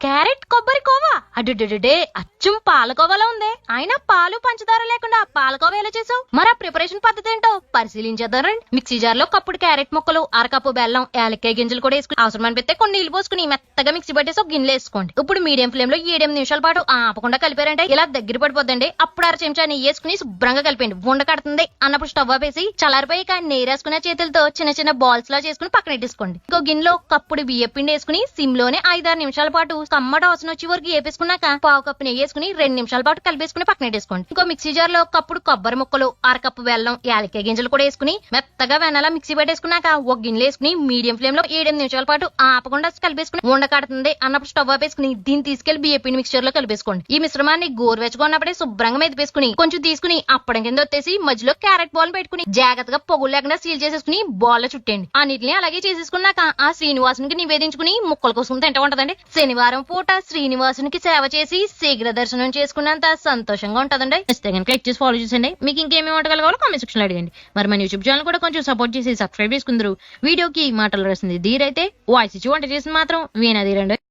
Carrot కొబ్బరి కోవా? అడ్డుడే అచ్చం పాలకోవాలో ఉంది. అయినా పాలు పంచదార లేకుండా పాలకోవ ఎలా చేసావు? మరి ఆ ప్రిపరేషన్ పద్ధతి ఏంటో? పరిశీలించేద్దాం రండి. మిక్సీ జార్లో కప్పుడు క్యారెట్ ముక్కలు అరకప్పు బెల్లం యాలక్కాయ గింజలు కూడా వేసుకుని అవసరం అనిపిస్తే కొన్ని నీళ్ళు పోసుకుని మెత్తగా మిక్సీ పట్టేసి ఒక గిన్నెలో వేసుకోండి. ఇప్పుడు మీడియం ఫ్లేమ్లో ఏడెనిమిది నిమిషాల పాటు ఆపకుండా కలిపారంటే ఇలా దగ్గర పడిపోద్దండి. అప్పుడు అర చెంచా నెయ్యి వేసుకుని శుభ్రంగా కలిపండి ఉండ కడుతుంది. అన్నప్పుడు స్టవ్ ఆపేసి చల్లారిపోయి నేరేసుకునే చేతులతో చిన్న చిన్న బాల్స్ లా చేసుకుని పక్కన పెట్టేసుకోండి. ఇంకో గిన్నెలో కప్పుడు బియ్య పిండి వేసుకుని సిమ్లోనే ఐదారు నిమిషాల పాటు కమ్మట అవసరం వచ్చే వరకు వేపేసుకున్నాక పావు కప్పు నెయ్యి వేసుకుని రెండు నిమిషాల పాటు కలిపేసుకుని పక్కన వేసుకోండి ఇంకో మిక్సీ జార్లో కప్పుడు కొబ్బరి ముక్కలు అరకప్పు బెల్లం యాలక్కాయ గింజలు కూడా వేసుకుని మెత్తగా వెనలా మిక్సీ పెట్టేసుకున్నాక ఒక గిన్నెలు వేసుకుని మీడియం ఫ్లేమ్లో ఏడెనిమిది నిమిషాల పాటు ఆపకుండా కలిపేసుకుని ఉండకడుతుంది అన్నప్పుడు స్టవ్ ఆపేసుకుని దీన్ని తీసుకెళ్ళి బియ్య పిండి మిక్చర్లో కలిపేసుకోండి. ఈ మిశ్రమాన్ని గోరువెచ్చగా ఉన్నప్పుడే శుభ్రంగా మెదిపేసుకుని కొంచెం తీసుకుని అప్పడం కింద వచ్చేసి మధ్యలో క్యారెట్ బాల్ పెట్టుకుని జాగ్రత్తగా పొగులు లేకుండా సీల్ చేసేసుకుని బాల్లో చుట్టండి అన్నిటిని అలాగే చేసేసుకున్నాక ఆ శ్రీనివాసునికి నివేదించుకుని ముక్కల కోసం తింటా ఉంటదండి. శనివారం పూట శ్రీనివాసునికి సేవ చేసి శీఘ్ర దర్శనం చేసుకున్నంత సంతోషంగా ఉంటుందండి. ఇస్తే కనుక క్లిక్ చేసి ఫాలో చేసండి మీకు ఇంకేమి వంటకాలు కామెంట్ సెక్షన్ అడిగండి అడగండి. మరి మన యూట్యూబ్ ఛానల్ కూడా కొంచెం సపోర్ట్ చేసి సబ్స్క్రైబ్ చేసుకుందరు. వీడియోకి మాటలు రాసింది ధీరైతే వాయిస్ ఇచ్చి వంట చేసింది మాత్రం వీణా ధీరండి